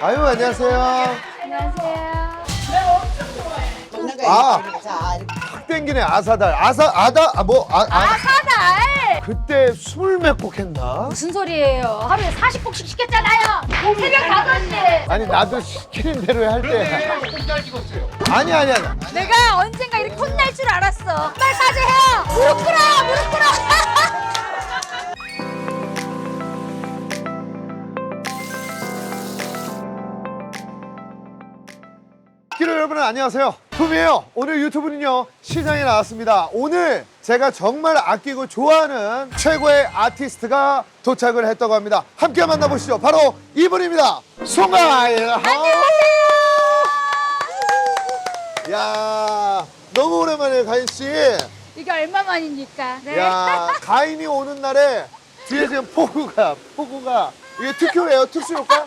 아유 안녕하세요. 안녕하세요. 먹는 거야. 아. 자, 이렇게. 확 땡기네 아사달. 아사 아다 아 뭐 아, 아, 아, 사달! 그때 스물 몇 곡 했나? 무슨 소리예요? 하루에 40곡씩 시켰잖아요. 새벽 5시. 아니 나도 시키는 대로 할 때. 아니 아니 아니. 내가 언젠가 이렇게 혼날 줄 알았어. 빨리 사죄해요. 무릎 꿇어, 무릎 꿇어. 여러분 안녕하세요. 톰이에요. 오늘 유튜브는요 시장에 나왔습니다. 오늘 제가 정말 아끼고 좋아하는 최고의 아티스트가 도착을 했다고 합니다. 함께 만나보시죠. 바로 이분입니다. 송가일. 야 너무 오랜만에 가인 씨. 이게 얼마만입니까? 네. 야 가인이 오는 날에 뒤에 지금 폭우가 폭우가 이게 특효예요 특수 효과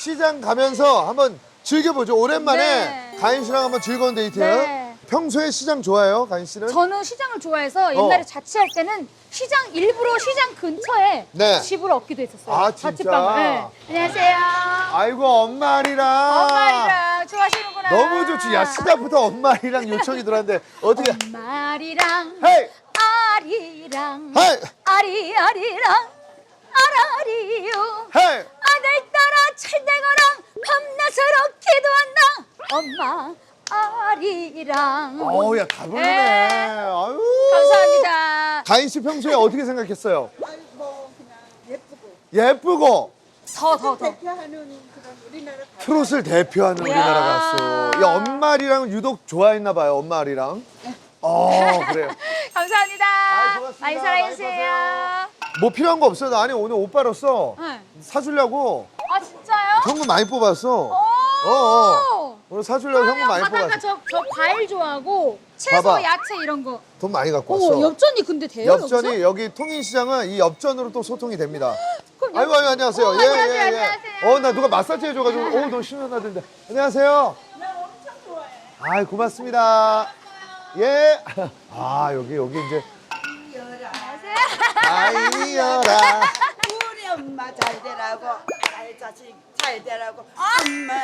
시장 가면서 한번 즐겨보죠 오랜만에 네. 가인 씨랑 한번 즐거운 데이트예요 네. 평소에 시장 좋아해요 가인 씨는 저는 시장을 좋아해서 옛날에 어. 자취할 때는 시장 일부러 시장 근처에 네. 집을 얻기도 했었어요. 아, 진짜? 자취방을. 네. 안녕하세요. 아이고 엄마리랑 엄마리랑 좋아하시는구나. 너무 좋지 야 시작부터 엄마리랑 요청이 들어왔는데 어떻게 엄마리랑 헤이 아리랑 헤이 아리아리랑 아라리요 헤이 아들 따라 찰대거랑 밤낮으로 기도한다 엄마 아리랑 어우야 다 부르네 네. 아유 감사합니다 가인 씨 평소에 어떻게 생각했어요 아니, 뭐, 그냥 예쁘고. 예쁘고 더 더 더 대표하는 그런 우리나라 가수. 트롯을 대표하는 우리나라. 가수. 야, 엄마리랑 유독 좋아했나 봐요, 엄마리랑. 어, 그래요. 감사합니다 아이, 고맙습니다. 많이 사랑해주세요 뭐 필요한 거 없어요. 나 아니 오늘 오빠로서 네. 사주려고 아 진짜요? 현금 많이 뽑았어. 오! 어, 어. 오늘 사주려고 현금 많이 뽑았어. 저, 저 과일 좋아하고 채소, 봐봐. 야채 이런 거. 돈 많이 갖고 오, 왔어. 엽전이 근데 돼요? 엽전이? 여기 통인시장은 이 엽전으로 또 소통이 됩니다. 그럼 아이고, 엽- 아이고, 안녕하세요. 오, 예, 안녕하세요, 예, 예. 안녕하세요. 어, 나 누가 마사지 해줘가지고, 어, 너무 시원하던데. 안녕하세요. 아이, 고맙습니다. 예. 아, 여기, 여기 이제. 아이여라. 우리 엄마 잘 되라고, 자식 잘 되라고, 엄마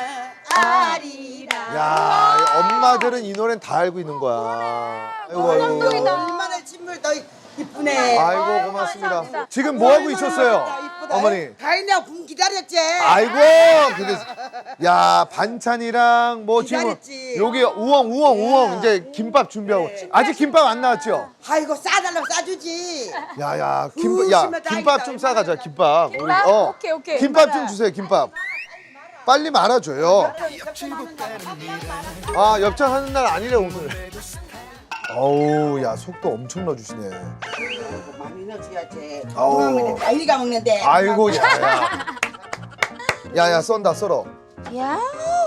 아리랑. 야, 이 엄마들은 이 노래는 다 알고 있는 거야. 아이고, 아이고. 얼마나 친물 더 이쁘네. 아이고, 고맙습니다. 감사합니다. 지금 뭐 하고 있었어요? 어머니. 가인이하고 분 기다렸지. 아이고, 근데 야 반찬이랑 뭐 지금 기다렸지. 여기 우엉 우엉 우엉 이제 김밥 준비하고 네. 아직 김밥 안 나왔죠? 아이고 싸달라고 싸주지. 야야 김밥 야 김밥. 좀 싸가자 김밥. 우리, 김밥? 어 오케이, 오케이. 김밥 좀 주세요 김밥. 빨리 말아줘요. 아 엽전 하는 날 아니래 오늘. 어우 야 속도 엄청 넣어주시네. 많이 넣어줘야지. 아우. 가인이가 먹는데. 아이고 야 야. 야 야 썬다 썰어. 이야,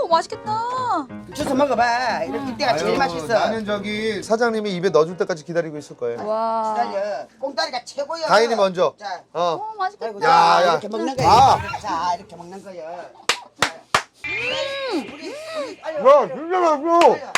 맛있겠다. 주워 먹어봐. 이렇게 때가 제일 아유, 맛있어. 나는 저기 사장님이 입에 넣어줄 때까지 기다리고 있을 거예요. 와. 기다려. 꽁다리가 최고야. 가인이 먼저. 자, 어. 어, 맛있겠다. 야, 자, 야. 이렇게 먹는 거야. 아. 자, 이렇게 먹는 거야. 우리, 우리, 빨리 야 와. 진짜 맛있어.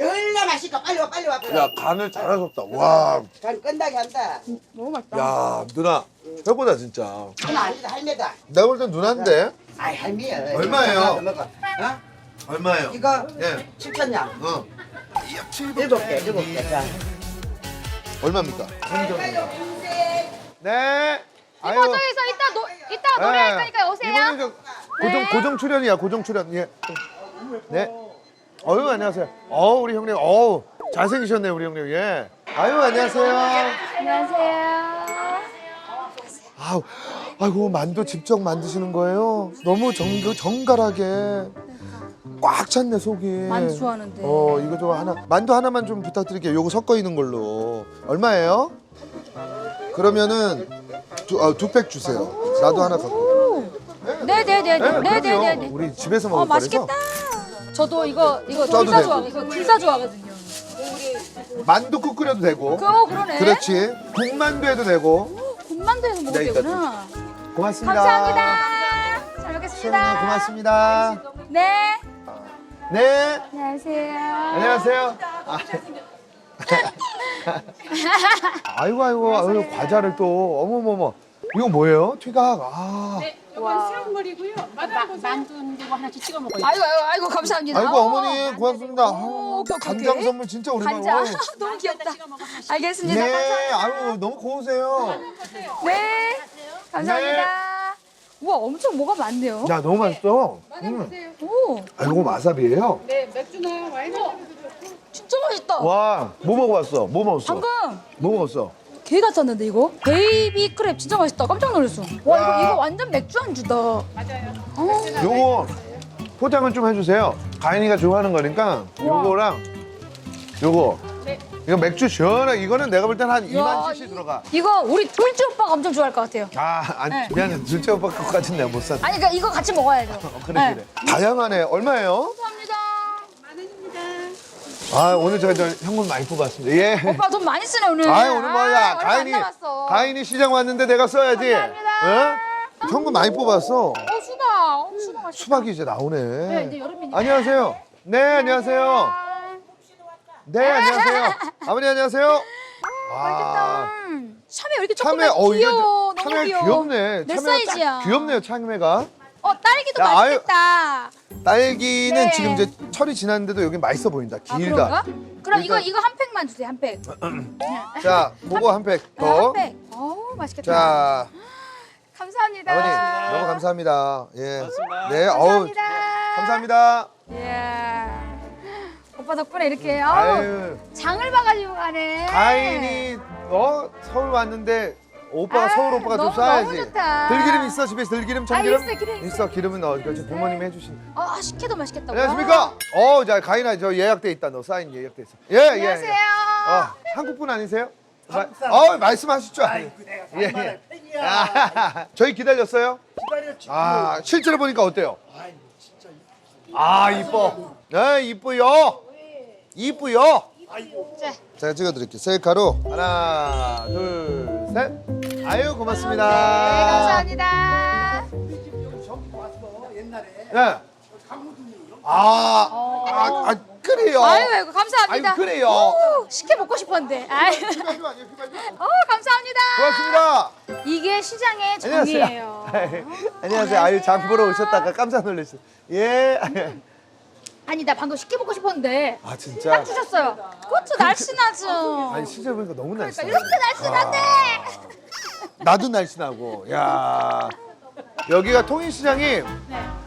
열나 맛있까 빨리 와, 빨리 와. 야 간을 잘하셨다. 와. 간 끝나게 한다. 너무 맛있다. 야 누나 최고다 진짜. 그건 아니다, 할매다. 내가 볼 땐 누나인데. 아이, 할매야. 얼마예요? 이거 먹어. 어? 얼마예요? 이거 예. 7천냥. 어. 일곱 개, 일곱 개. 자. 얼마입니까? 네. 아유. 이모 저기서 이따 노 이따 노래할 거니까 오세요. 이번에 저 고정 네. 고정 출연이야 고정 출연. 예. 네. 어유 안녕하세요. 어 우리 형님. 어우 잘생기셨네 우리 형님. 예. 아유 안녕하세요. 안녕하세요. 아우, 아이고 만두 직접 만드시는 거예요? 너무 정, 정갈하게 꽉 찼네 속이. 만두 좋아하는데. 어 이거 좀 하나 만두 하나만 좀 부탁드릴게요. 요거 섞어 있는 걸로 얼마예요? 그러면은 두팩 주세요. 나도 하나 갖고. 네네네네. 그럼요. 네네네네. 우리 집에서 어 먹을 거라서. 맛있겠다. 저도 이거 이거 써도 둘다 되고. 좋아. 이거 둘 다 좋아하거든요. 만두국 끓여도 되고. 그거 그러네. 그렇지. 국만두 해도 되고. 군만두에서 먹을 네, 이따 때구나. 고맙습니다. 감사합니다. 잘 시원아 먹겠습니다. 고맙습니다. 네. 네. 안녕하세요. 안녕하세요. 아. 아이고 아이고 아이고 과자를 또 어머머머 이거 뭐예요? 튀각. 아. 네, 이건 새우머리고요. 마당고사 만두고 하나씩 찍어 먹어요. 아이고 아이고 아이고 감사합니다. 아이고 어, 어머니 고맙습니다. 오, 오케이, 오케이, 간장 오케이. 선물 진짜 오랜만에. 간장. 너무 귀엽다. 찍어 먹어 하나씩. 알겠습니다. 네, 감사합니다. 아유 너무 고우세요. 네, 감사합니다. 우와 엄청 뭐가 많네요. 야 너무 맛있어. 음. 오, 아 이거 와사비예요? 네, 맥주나 와인 한 잔도 좋고. 진짜 맛있다. 와, 뭐 먹어봤어? 뭐 먹었어? 방금 뭐 먹었어? 게 같았는데 이거? 베이비 크랩 진짜 맛있다. 깜짝 놀랐어. 와 이거 와. 이거 완전 맥주 안주다. 맞아요. 어, 요거 포장을 좀 해주세요. 가인이가 좋아하는 거니까 요거랑 요거. 네. 이거 맥주 시원하게 이거는 내가 볼 땐 한 2만 야, cc 이- 들어가. 이거 우리 둘째 오빠가 엄청 좋아할 것 같아요. 아, 아니 네. 미안해. 둘째 오빠 것까지는 내가 못 사. 아니 그러니까 이거 같이 먹어야 돼요. 어, 그래 그래. 다양하네. 얼마예요? 감사합니다. 만 원입니다. 아 오늘 제가 저 현금 많이 뽑았습니다. 예. 오빠 돈 많이 쓰네 오늘. 아 오늘 뭐야 아, 얼마 안 가인이 남았어. 가인이 시장 왔는데 내가 써야지. 감사합니다. 어? 현금 많이 뽑았어. 어 수박. 어, 수박. 수박이 이제 나오네. 네, 이제 여름이니까. 안녕하세요. 네 안녕하세요. 네 안녕하세요. 아버님 안녕하세요. 와 음, 참외 왜 이렇게 참외 조그맣게 어 귀여워. 너무 참외 귀여워. 귀엽네. 내 참외가 딱 사이즈야. 귀엽네요 참외가. 어 딸기도 야, 아유. 맛있겠다. 딸기는 네. 지금 이제 철이 지났는데도 여기 맛있어 보인다. 아 길다. 그런가? 그럼 이거 일단- 이거 한 팩만 주세요 한 팩. 자, 그거 한팩 네, 더. 한 팩. 어우 맛있겠다. 자, 감사합니다. 아버님 너무 감사합니다. 예. 고맙습니다. 네, 어우 감사합니다. 감사합니다. 이야. 오빠 덕분에 이렇게 어, 아유, 장을 봐가지고 가네. 가인이 어 서울 왔는데 오빠가 아, 서울 오빠가 좀 너무, 쏴야지. 너무 좋다. 들기름 있어 집에서 들기름 참기름? 아, 있어, 기름 있어. 있어 기름은 어 그렇지 부모님이 해주신. 아 식혜도 맛있겠다. 안녕하십니까? 어, 자 가인아 저 예약돼 있다. 너 사인 예약돼 있어. 예, 예. 안녕하세요. 예. 어, 한국 분 아니세요? 마, 어, 말씀하시죠. 예, 예. 아, 저희 기다렸어요? 기다렸지. 아, 실제로 보니까 어때요? 아, 이뻐. 네, 이쁘요. 이쁘요. 자, 제가 찍어드릴게요. 셀카로 하나, 둘, 셋. 아유, 고맙습니다. 네, 감사합니다. 네. 아, 아, 아, 그래요. 아유, 아이고 감사합니다. 아유, 그래요. 오, 식혜 먹고 싶었는데. 아유. 휘발유 아니에요, 휘발유? 어, 감사합니다. 고맙습니다. 이게 시장의 안녕하세요. 정이에요. 안녕하세요. 아유, 장 보러 오셨다가 깜짝 놀랐어요. 예. 아니 나 방금 식혜 먹고 싶었는데 아, 진짜. 딱 주셨어요. 그것도 날씬하죠. 아니, 실제로 보니까 너무 그러니까 날씬해. 이렇게 날씬한데. 나도 날씬하고. 야 여기가 통인시장이 네.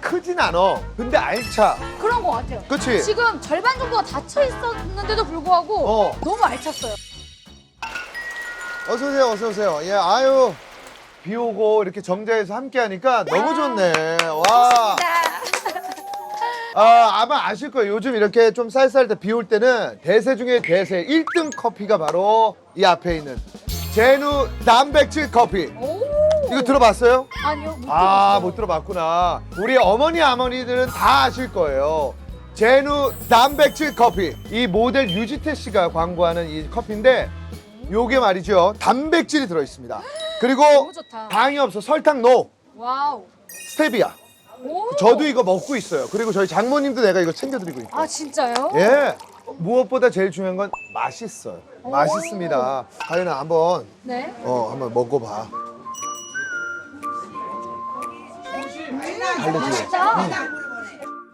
크진 않아. 근데 알차. 그런 것 같아요. 그치? 지금 절반 정도가 닫혀 있었는데도 불구하고 어. 너무 알찼어요. 어서 오세요, 어서 오세요. 예, 아유. 비 오고 이렇게 정자에서 함께 하니까 너무 좋네. 와. 아, 아마 아실 거예요. 요즘 이렇게 좀 쌀쌀할 때비 올 때는 대세 중에 대세 1등 커피가 바로 이 앞에 있는 제누 단백질 커피. 오. 이거 들어봤어요? 아니요. 못 아, 들었어요. 못 들어봤구나. 우리 어머니, 아버니들은 다 아실 거예요. 제누 단백질 커피. 이 모델 유지태 씨가 광고하는 이 커피인데, 요게 말이죠. 단백질이 들어있습니다. 그리고 너무 좋다. 당이 없어. 설탕 노. 와우. 스테비아. 오. 저도 이거 먹고 있어요. 그리고 저희 장모님도 내가 이거 챙겨드리고 있고. 아 진짜요? 예. 무엇보다 제일 중요한 건 맛있어요. 맛있습니다. 가연아, 한번, 네. 어, 한번 먹어봐. 진짜.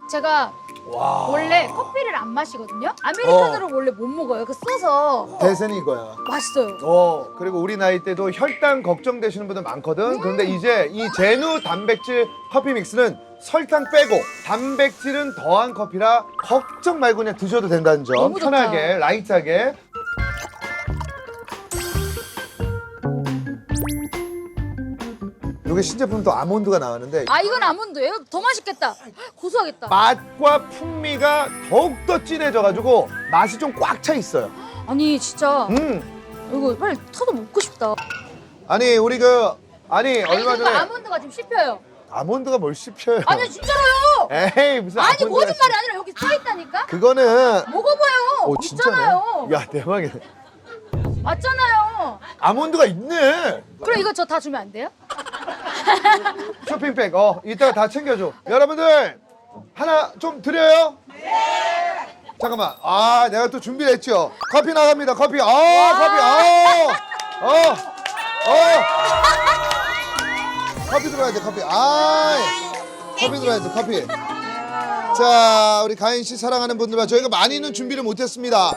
제가 와. 원래 커피를 안 마시거든요. 아메리카노를 원래 못 먹어요. 그 써서 대세는 이거야. 맛있어요. 어 그리고 우리 나이 때도 혈당 걱정되시는 분들 많거든. 그런데 이제 이 제누 단백질 커피 믹스는 설탕 빼고 단백질은 더한 커피라 걱정 말고 그냥 드셔도 된다는 점. 너무 좋다. 편하게 라이트하게. 이게 신제품 또 아몬드가 나왔는데 아 이건 아몬드예요? 더 맛있겠다. 고소하겠다. 맛과 풍미가 더욱더 진해져가지고 맛이 좀 꽉 차 있어요. 아니 진짜 음. 이거 빨리 터서 먹고 싶다. 아니 우리 그 아니 아니 얼마 전에 아몬드가 지금 씹혀요. 아몬드가 뭘 씹혀요? 아니 진짜로요. 에이 무슨 아니 아몬드가 거짓말이 아니라 여기 써 있다니까. 그거는 먹어봐요. 오 진짜네. 있잖아요. 야 대박이네. 맞잖아요. 아몬드가 있네. 그럼 이거 저 다 주면 안 돼요? 쇼핑백. 어 이따가 다 챙겨줘. 여러분들 하나 좀 드려요. 네. 잠깐만. 아 내가 또 준비를 했죠. 커피 나갑니다. 커피. 아 커피. 아. 어. 어. 커피 들어야 돼 커피 아 커피 들어야 돼 커피 자 우리 가인 씨 사랑하는 분들과 저희가 많이는 준비를 못했습니다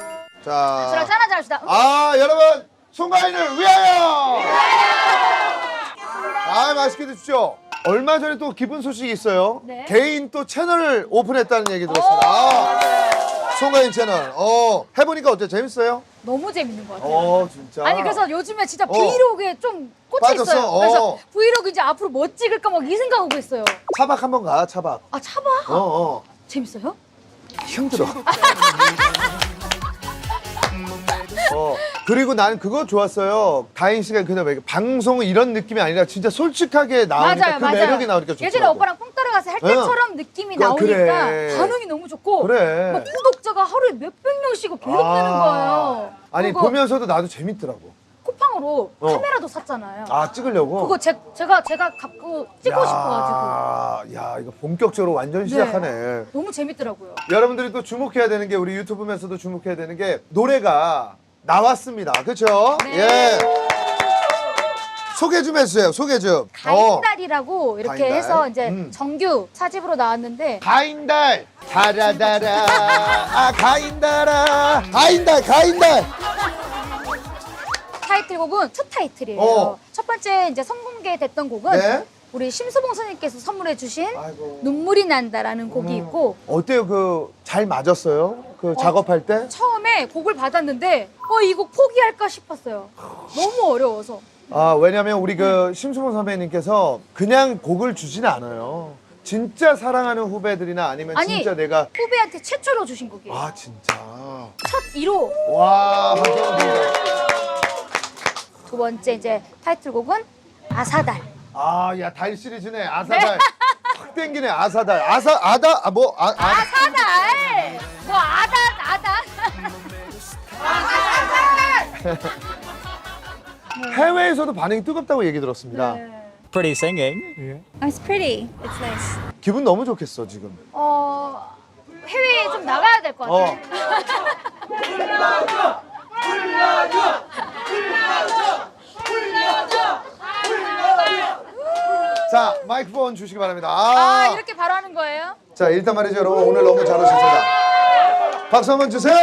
저랑 자 짠하자 합시다. 아 여러분 송가인을 위하여 아 맛있게 드십시오 얼마 전에 또 기쁜 소식이 있어요 네. 개인 또 채널을 오픈했다는 얘기 들었습니다 아, 송가인 채널 어 해보니까 어때 요 재밌어요? 너무 재밌는 것 같아요. 어 진짜 아니 그래서 요즘에 진짜 어. 브이로그에 좀 꽂혀 빠졌어? 있어요. 어. 그래서 브이로그 이제 앞으로 뭐 찍을까 막 이 생각하고 있어요. 차박 한번 가 차박 아 차박 어어 재밌어요? 힘들어. 어 그리고 나는 그거 좋았어요. 다인 씨가 그냥 왜 방송 이런 느낌이 아니라 진짜 솔직하게 나오니까 맞아요, 그 맞아요. 매력이 나오니까 좋더라고. 예전에 오빠랑 뽕 따라가서 할 응. 때처럼 느낌이 그- 나오니까 그래. 반응이 너무 좋고 그래. 막 구독자가 하루에 몇백 명씩 계속 뜨는 거예요. 아니 그거 보면서도 나도 재밌더라고. 쿠팡으로 어. 카메라도 샀잖아요. 아 찍으려고. 그거 제, 제가 제가 갖고 찍고 야, 싶어가지고 야 이거 본격적으로 완전 시작하네. 너무 재밌더라고요. 여러분들이 또 주목해야 되는 게 우리 유튜브면서도 주목해야 되는 게 노래가 나왔습니다. 그렇죠? 네. 예. 소개 좀 해주세요. 소개 좀. 어. 가인달이라고 이렇게 가인달. 해서 이제 음. 정규 사집으로 나왔는데 가인달 달아달아 아 가인달아 가인달 가인달 타이틀곡은 투 타이틀이에요. 어. 첫 번째 이제 선공개 됐던 곡은 네. 우리 심수봉 선생님께서 선물해 주신 아이고. 눈물이 난다라는 곡이 있고 어때요 그 잘 맞았어요 그 작업할 때 처음에 곡을 받았는데 어 이 곡 포기할까 싶었어요. 너무 어려워서. 아 왜냐면 우리 그 심수봉 선배님께서 그냥 곡을 주진 않아요 진짜 사랑하는 후배들이나 아니면 아니 진짜 내가 후배한테 최초로 주신 곡이에요. 아 진짜 첫 1호. 와 감사합니다 두 번째 이제 타이틀곡은 아사달. 아 야 달 시리즈네 아사달 확 땡기네 아사달 아사 아다 아 뭐 아, 아, 아사달. 뭐 아다 아다. 해외에서도 반응이 뜨겁다고 얘기 들었습니다 pretty singing. It's pretty. It's nice. 기분 너무 좋겠어 지금 어 해외에 좀 나가야 될 것 같아요. 어. 자 마이크폰 주시기 바랍니다. 아 아, 이렇게 바로 하는 거예요? 자 일단 말이죠 여러분 오늘 너무 잘 오셨습니다. 박수 한번 주세요.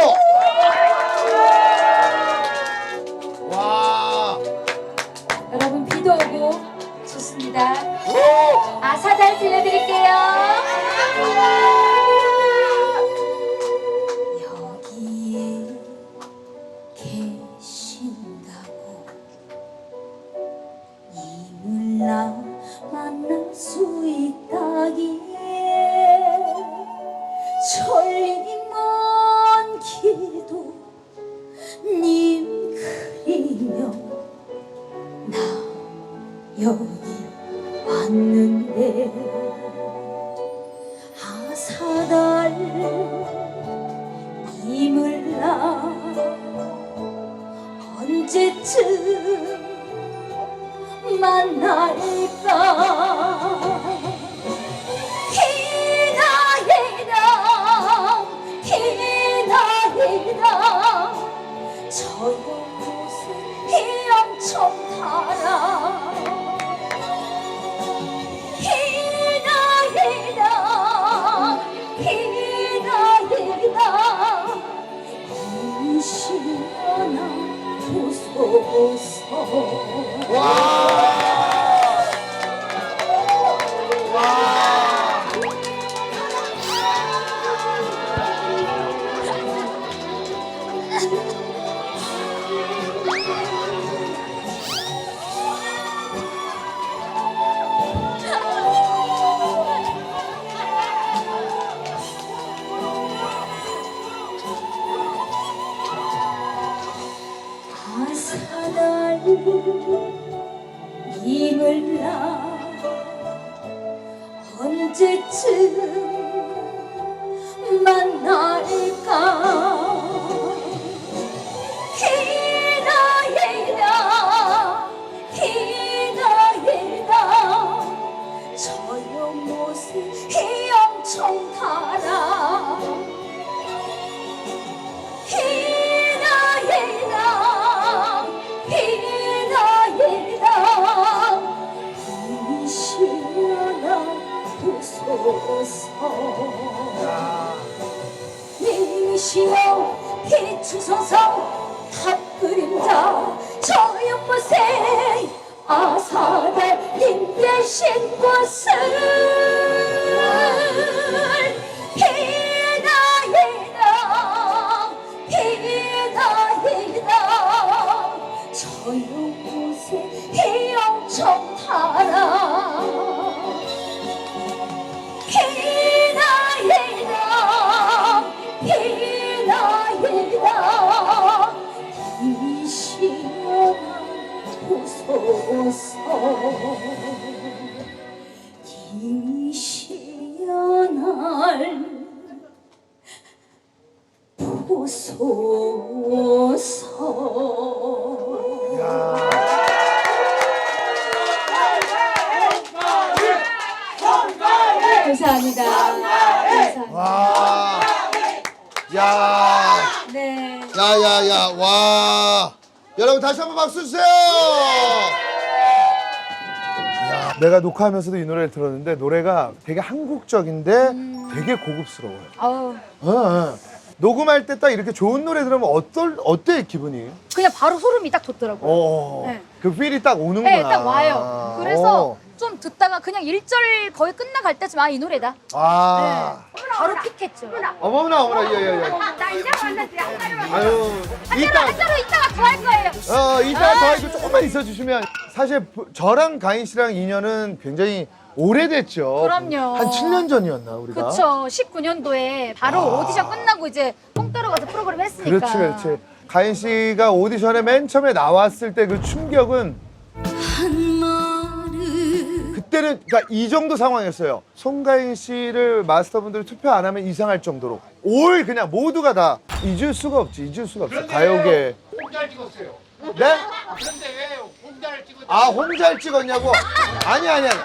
와. 여러분 비도 오고 좋습니다. 아사달 들려드릴게요. 만 먼저 조용보세 어서 달님 대신 곳을 감사합니다. 감사합니다. 와. 야. 네. 야야야 와 여러분 다시 한번 박수 주세요 야, 내가 녹화하면서도 이 노래를 들었는데 노래가 되게 한국적인데 되게 고급스러워요 아우 어, 어. 녹음할 때 딱 이렇게 좋은 노래 들으면 어떨 어때 기분이? 그냥 바로 소름이 딱 돋더라고요. 어, 네. 그 필이 딱 오는구나. 네, 딱 와요. 그래서 어. 좀 듣다가 그냥 1절 거의 끝나갈 때쯤 아, 이 노래다. 아, 네. 바로 픽했죠. 어머나 어머나 예예예. 나 이제 만났지. 한 자루만. 아유, 한 이따 자루 이따가 더 할 거예요. 어 이따 더 이거 조금만 있어 주시면 사실 부- 저랑 가인 씨랑 인연은 굉장히 오래됐죠. 그럼요. 한 7년 전이었나 우리가? 그쵸. 19년도에 바로 오디션 끝나고 이제 뽕 따라가서 프로그램 했으니까. 그렇지 그렇지. 가인 씨가 오디션에 맨 처음에 나왔을 때 그 충격은 그때는 그러니까 이 정도 상황이었어요. 송가인 씨를 마스터분들이 투표 안 하면 이상할 정도로 올 그냥 모두가 다 잊을 수가 없지 잊을 수가 없어 가요계. 홍자를 찍었어요. 네? 그런데 왜 홍자를 찍었냐? 아 혼자를 찍었냐고? 아니 아니 아니.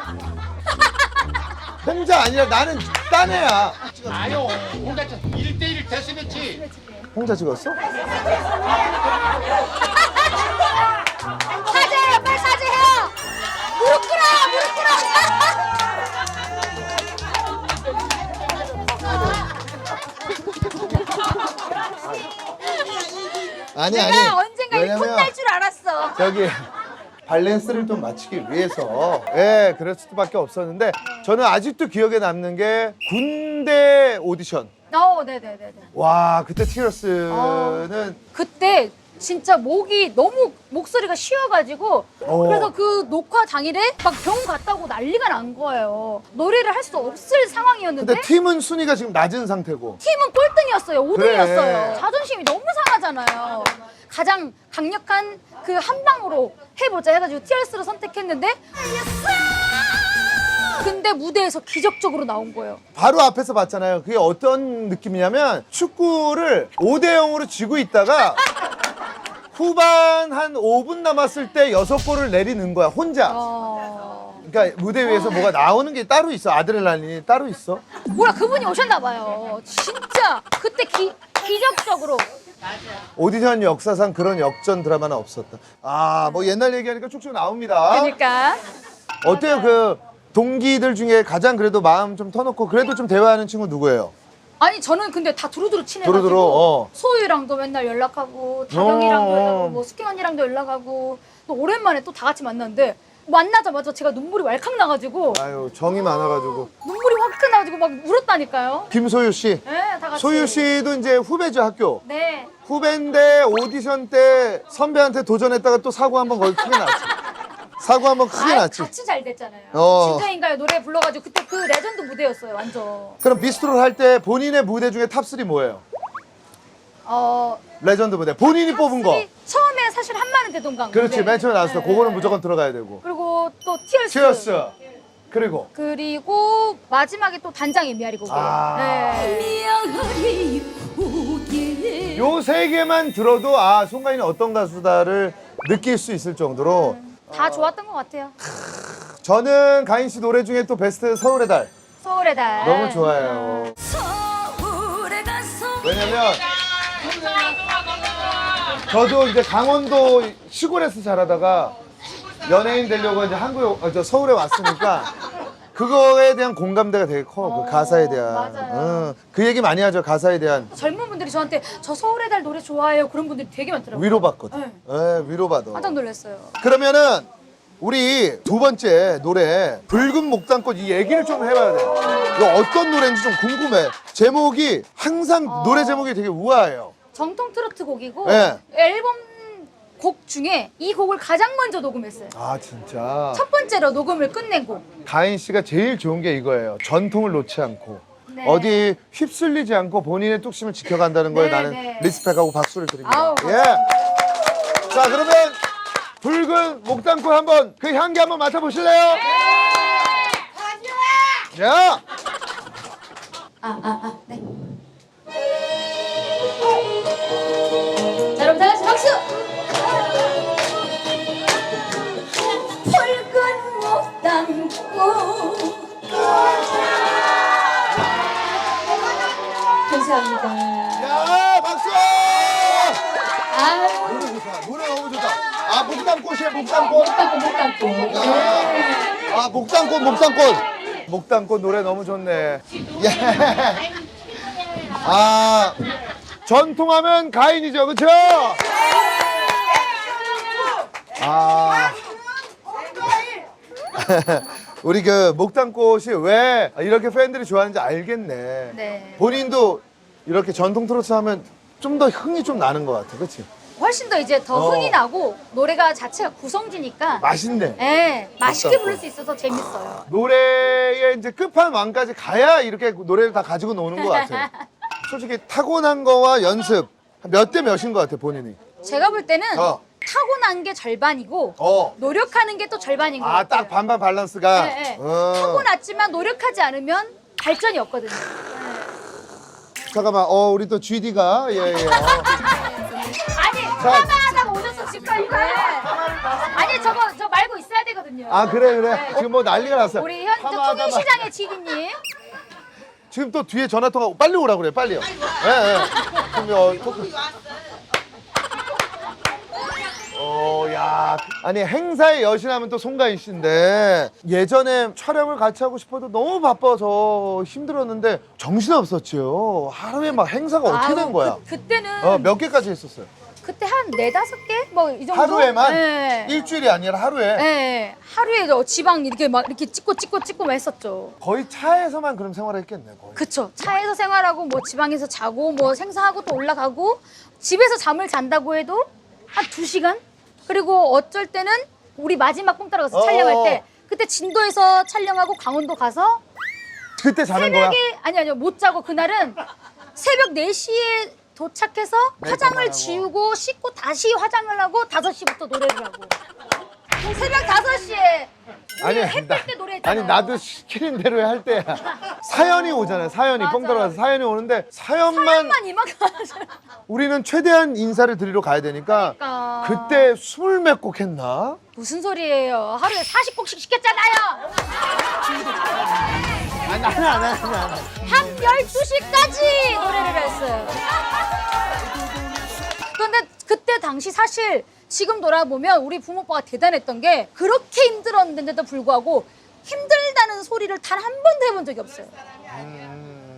혼자 아니라 나는 딴 애야. 아요. 홍자 찍 1대1 데스매치. 혼자 찍었어? 사죄해요. 빨리 사죄해요. 꿇어. 아니 내가 언젠가 이 왜냐면 혼날 줄 알았어. 저기 밸런스를 좀 맞추기 위해서 예 그럴 수밖에 없었는데 저는 아직도 기억에 남는 게 군대 오디션 어, 네네네네. 와 그때 티러스는 그때 진짜 목이 너무 목소리가 쉬어가지고 어. 그래서 그 녹화 당일에 막 병원 갔다고 난리가 난 거예요. 노래를 할 수 없을 상황이었는데 근데 팀은 순위가 지금 낮은 상태고 팀은 꼴등이었어요. 5등이었어요. 그래. 자존심이 너무 상하잖아요. 가장 강력한 그 한 방으로 해보자 해가지고 티얼스를 선택했는데 근데 무대에서 기적적으로 나온 거예요. 바로 앞에서 봤잖아요 그게 어떤 느낌이냐면 축구를 5대 0으로 지고 있다가 후반 한 5분 남았을 때 6골을 내리는 거야 혼자 어... 그러니까 무대 위에서 뭐가 나오는 게 따로 있어 아드레날린이 따로 있어 뭐야 그분이 오셨나 봐요. 진짜 그때 기, 기적적으로 오디션 역사상 그런 역전 드라마는 없었다. 아, 뭐 옛날 얘기하니까 쭉쭉 나옵니다. 그러니까 어때요? 그 동기들 중에 가장 그래도 마음 좀 터놓고 그래도 좀 대화하는 친구 누구예요? 아니 저는 근데 다 두루두루 친해가지고 두루두루, 어. 소유랑도 맨날 연락하고 다경이랑도 어. 연락하고 뭐 스킹 언니랑도 연락하고 또 오랜만에 또 다 같이 만났는데 만나자마자 제가 눈물이 왈칵 나가지고 아유, 정이 많아가지고. 눈물이 확 나가지고 막 울었다니까요. 김소유 씨. 네, 다 같이. 소유 씨도 이제 후배죠, 학교. 네. 후배인데 오디션 때 선배한테 도전했다가 또 사고 한번 크게 났지. 사고 한번 크게 아이, 났지. 같이 잘 됐잖아요. 어. 진짜인가요 노래 불러가지고 그때 그 레전드 무대였어요 완전. 그럼 비스트로를 할 때 본인의 무대 중에 탑3 뭐예요? 어. 레전드 무대. 본인이 뽑은 거. 탑3 처음에 사실 한마는 대동강. 그렇지, 맨 처음에 나왔을 때. 네, 그거는 네. 무조건 들어가야 되고. 그리고 또 티얼스. 치어스. 그리고 그리고 마지막에 또 단장의 미아리 곡이에요. 아. 네. 요세 개만 들어도 아 송가인이 어떤 가수다를 느낄 수 있을 정도로 다 좋았던 것 같아요. 저는 가인 씨 노래 중에 또 베스트 서울의 달 서울의 달. 너무 좋아해요. 왜냐면 저도 이제 강원도 시골에서 자라다가 연예인 되려고 이제 한국에 어, 저 서울에 왔으니까 그거에 대한 공감대가 되게 커. 그 가사에 대한. 맞아요. 응. 그 얘기 많이 하죠. 가사에 대한 젊은 분들이 저한테 저 서울의 달 노래 좋아해요. 그런 분들이 되게 많더라고요. 위로받거든. 네. 예, 위로받아. 깜짝 놀랐어요. 그러면은 우리 두 번째 노래 붉은 목단꽃 이 얘기를 좀 해봐야 돼. 이거 어떤 노래인지 좀 궁금해. 제목이 항상 어. 노래 제목이 되게 우아해요. 정통 트로트 곡이고 네. 앨범 곡 중에 이 곡을 가장 먼저 녹음했어요. 아 진짜. 첫 번째로 녹음을 끝낸 곡. 가인 씨가 제일 좋은 게 이거예요. 전통을 놓지 않고 네. 어디 휩쓸리지 않고 본인의 뚝심을 지켜간다는 거에 네, 나는 네. 리스펙하고 박수를 드립니다. 아우, 예. 자 그러면 붉은 목단꽃 한번 그 향기 한번 맡아보실래요? 야. 아, 아, 아, 네. 감사합니다. 야 박수! 아유, 노래 좋다. 노래 너무 좋다. 아 목단꽃이야 목단꽃. 목단꽃, 목단꽃. 아 목단꽃 목단꽃. 목단꽃 노래 너무 좋네. 예. 아 전통하면 가인이죠, 그렇죠? 아. 우리 그 목단꽃이 왜 이렇게 팬들이 좋아하는지 알겠네. 네. 본인도 이렇게 전통 트로트 하면 좀 더 흥이 좀 나는 것 같아, 그렇지? 훨씬 더 이제 더 어. 흥이 나고 노래가 자체가 구성지니까 맛있네. 예, 맛있게. 부를 수 있어서 재밌어요. 노래의 이제 끝판왕까지 가야 이렇게 노래를 다 가지고 노는 것 같아요. 솔직히 타고난 거와 연습 몇 대 몇인 것 같아 본인이. 제가 볼 때는 어. 타고난 게 절반이고 어. 노력하는 게 또 절반인 것 아 같아요. 딱 반반 밸런스가. 네, 네. 어. 타고났지만 노력하지 않으면 발전이 없거든요. 잠깐만, 어 우리 또 GD가 예 예. 어. 아니 오셔서 지금 이거 아니 저거 저 말고 있어야 되거든요. 아 그래 그래. 지금 뭐 난리가 났어. 우리 현 하마하다가- 통일시장의 지디님 지금 또 뒤에 전화 통화 빨리 오라 그래 빨리요. 예 예. 그럼 어, 토크. 어, 야. 아니, 행사에 여신 하면 또 송가인 씨인데, 예전에 촬영을 같이 하고 싶어도 너무 바빠서 힘들었는데, 정신없었지요. 하루에 막 행사가 어떻게 아유, 된 거야? 그, 그때는 어, 몇 개까지 했었어요? 그때 한 네다섯 개? 뭐 이 정도? 하루에만? 네. 일주일이 아니라 하루에? 네. 하루에 저 지방 이렇게 막 이렇게 찍고 찍고 찍고 했었죠. 거의 차에서만 그럼 생활했겠네, 거의. 그쵸. 차에서 생활하고 뭐 지방에서 자고 뭐 생사하고 또 올라가고 집에서 잠을 잔다고 해도 한 두 시간? 그리고 어쩔 때는 우리 마지막 뽕 따라가서 어어. 촬영할 때 그때 진도에서 촬영하고 강원도 가서 그때 자는 거야? 새벽에 아니 아니요 못 자고 그날은 새벽 4시에 도착해서 화장을 메이크업하고. 지우고 씻고 다시 화장을 하고 5시부터 노래를 하고 새벽 5시에 햇빛 때 노래했잖아요. 아니 나도 시키는 대로 할 때야. 사연이 오잖아요. 사연이 뽕 맞아요. 들어가서 사연이 오는데 사연만 사연만 이만큼. 우리는 최대한 인사를 드리러 가야 되니까 그러니까. 그때 스물 몇 곡 했나? 무슨 소리예요? 하루에 40곡씩 시켰잖아요. 아니 나는 안 해. 안 해. 한 12시까지 노래를 했어요. 그런데 그때 당시 사실 지금 돌아보면 우리 부모빠가 대단했던 게 그렇게 힘들었는데도 불구하고 힘들다는 소리를 단 한 번도 해본 적이 없어요.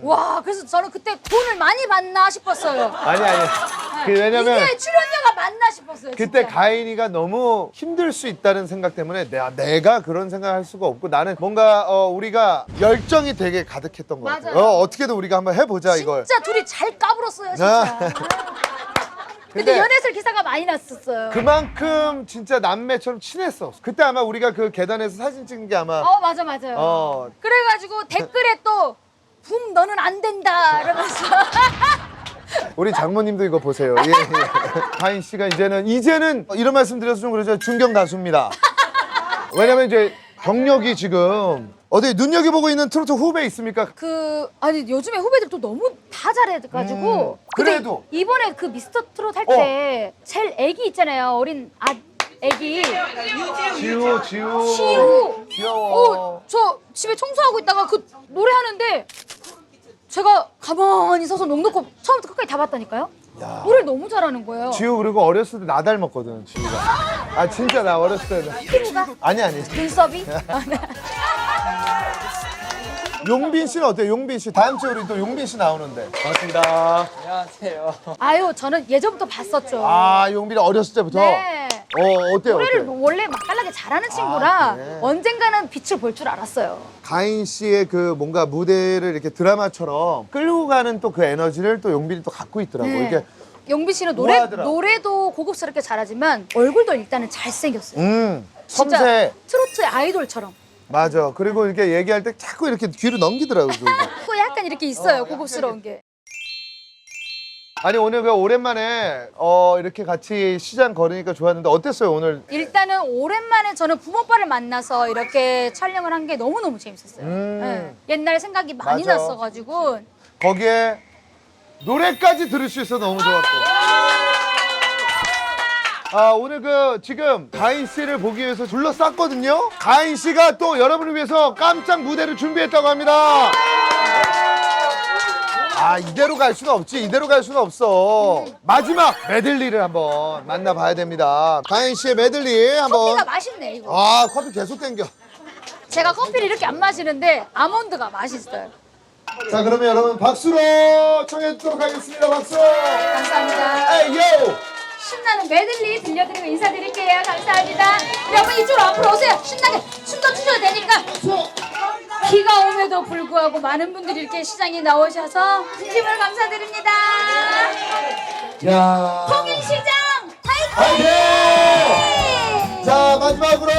와, 그래서 저는 그때 돈을 많이 받나 싶었어요. 아니 아니. 그 왜냐면 이게 출연료가 맞나 싶었어요. 그때 진짜. 가인이가 너무 힘들 수 있다는 생각 때문에 내가 내가 그런 생각할 수가 없고 나는 뭔가 어, 우리가 열정이 되게 가득했던 것 같아요. 맞아요. 어, 어떻게든 우리가 한번 해보자 이걸. 진짜 둘이 잘 까불었어요, 진짜. 아. 근데, 근데 연애설 기사가 많이 났었어요. 그만큼 진짜 남매처럼 친했어. 그때 아마 우리가 그 계단에서 사진 찍는 게 아마 어 맞아 맞아요. 어. 그래가지고 댓글에 또 붐 너는 안 된다 이러면서 우리 장모님도 이거 보세요. 예, 예. 가인 씨가 이제는 이제는 이런 말씀 드려서 좀 그러죠. 중견 가수입니다. 왜냐면 이제 경력이 지금 어디 눈여겨 보고 있는 트로트 후배 있습니까? 그 아니 요즘에 후배들 또 너무 다 잘해가지고 음, 근데 그래도. 어. 이번에 그 미스터 트롯 할 때 제일 애기 있잖아요 어린 아 애기 지우, 지우. 시우 귀여워. 어저 집에 청소하고 있다가 그 노래 하는데 제가 가만히 서서 넉넉히 처음부터 끝까지 다 봤다니까요 야. 노래를 너무 잘하는 거예요 지우 그리고 어렸을 때 나 닮았거든, 지우가. 아 진짜 나 어렸을 때. 피부가 아니 아니. 눈썹이. 용빈 씨는 어때요? 용빈 씨 다음 주에 우리 또 용빈 씨 나오는데. 반갑습니다. 안녕하세요. 아유 저는 예전부터 봤었죠 아 용빈이 어렸을 때부터. 네 어 어때요? 노래를 어때요? 원래 맛깔나게 잘하는 친구라 그래? 언젠가는 빛을 볼 줄 알았어요. 가인 씨의 그 뭔가 무대를 이렇게 드라마처럼 끌고 가는 또 그 에너지를 또 용빈이 또 갖고 있더라고. 네. 이게 용빈 씨는 노래. 노래도 고급스럽게 잘하지만 얼굴도 일단은 잘생겼어요. 음 진짜 섬세 트로트 아이돌처럼. 맞아. 그리고 이렇게 얘기할 때 자꾸 이렇게 귀로 넘기더라고. 그거. 코 약간 이렇게 있어요. 고급스러운 게. 아니 오늘 그 오랜만에 어 이렇게 같이 시장 걸으니까 좋았는데 어땠어요 오늘? 일단은 오랜만에 저는 부모빠를 만나서 이렇게 촬영을 한 게 너무너무 재밌었어요. 음. 네. 옛날 생각이 많이 맞아. 났어가지고 거기에 노래까지 들을 수 있어 너무 좋았고. 아 오늘 그 지금 가인 씨를 보기 위해서 둘러쌌거든요. 가인 씨가 또 여러분을 위해서 깜짝 무대를 준비했다고 합니다. 아 이대로 갈 수는 없지 이대로 갈 수는 없어 마지막 메들리를 한번 만나봐야 됩니다 가인 씨의 메들리 한번 커피가 맛있네 이거. 아 커피 계속 땡겨 제가 커피를 이렇게 안 마시는데 아몬드가 맛있어요. 자 그러면 여러분 박수로 청해 듣도록 하겠습니다 박수 감사합니다. 에이요 신나는 메들리 들려드리고 인사드릴게요. 감사합니다. 여러분 이쪽으로 앞으로 오세요. 신나게 춤도 추셔도 되니까. 비가 옴에도 불구하고 많은 분들이 이렇게 시장에 나오셔서 진심으로 감사드립니다. 야 통일시장 파이팅! 파이팅! 자 마지막으로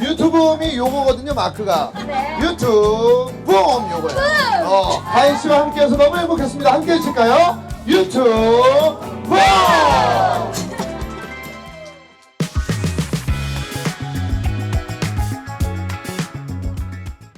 유튜브음이 요거거든요 마크가 네. 유튜브 붐 요거예요 어, 가인 씨와 함께해서 너무 행복했습니다 함께 해 주실까요? 유튜브 붐